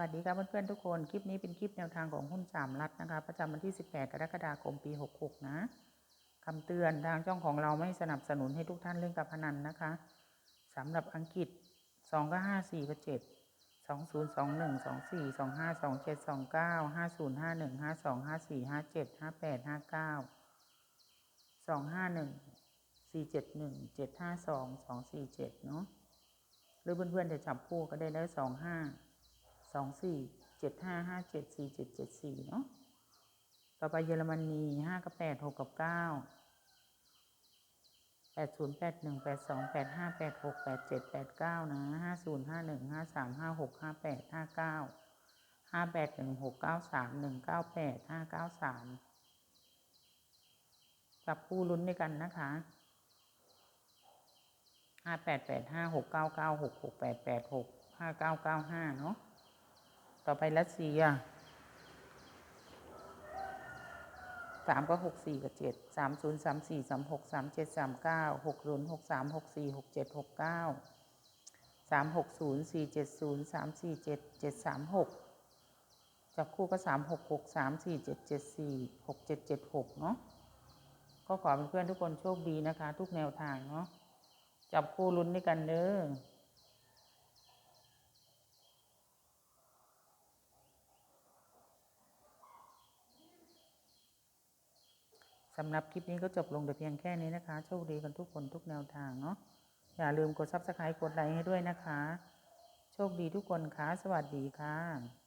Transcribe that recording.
วัสดีครับเพื่อนๆทุกคน คลิปนี้เป็นคลิปแนวทางของหุ้นสามรัฐนะคะ ประจำวันที่ 18 กรกฎาคมปี 66 นะคำเตือนทางช่องของเราไม่สนับสนุนให้ทุกท่านเล่นการพนันนะคะสำหรับอังกฤษ 2 ก็ 5 4 ก็ 7 2 0 2 1 2 4 2 5 2 7 2 9 5 0 5 1 5 2 5 4 5 7 5 8 5 9 2 5 1 4 7 1 7 5 2 2 4 7 เนาะหรือเพื่อนๆจะจับคู่ก็ได้ได้ 2 5 สองสี่เจ็ดห้าห้าเจ็ดสี่เจ็ดเจ็ดสี่เนาะต่อไปเยอรมนีห้ากับแปดหกกับเก้าแปดศูนย์แปดหนึ่งแปดสองแปดห้าแปดหกแปดเจ็ดแปดเก้านะห้าศูนย์ห้าหนึ่งห้าสามห้าหกห้าแปดห้าเก้าห้าแปดหนึ่งหกเก้าสามหนึ่งเก้าแปดห้าเก้าสามจับคู่ลุ้นด้วยกันนะคะห้าแปดแปดห้าหกเก้าเก้าหกหกแปดแปดหกห้าเก้าเก้าห้าเนาะ ต่อไปรัสเซียสามก็หกสี่กับเจ็ดสามศูนย์สามสี่สามหกสามเจ็ดสามเก้าหกศูนย์หกสามหกสี่หกเจ็ดหกเก้าสามหกศูนย์สี่เจ็ดศูนย์สามสี่เจ็ดเจ็ดสามหกจับคู่ก็สามหกหกสามสี่เจ็ดเจ็ดสี่หกเจ็ดเจ็ดหกเนาะก็ขอเพื่อนๆทุกคนโชคดีนะคะ ทุกแนวทางเนาะจับคู่ลุ้นด้วยกันเด้อ สำหรับคลิปนี้ก็จบลงแต่เพียงแค่นี้นะคะโชคดีกันทุกคนทุกแนวทางเนาะอย่าลืมกดซับสไครต์กดไลค์ให้ด้วยนะคะ โชคดีทุกคนค่ะสวัสดีค่ะ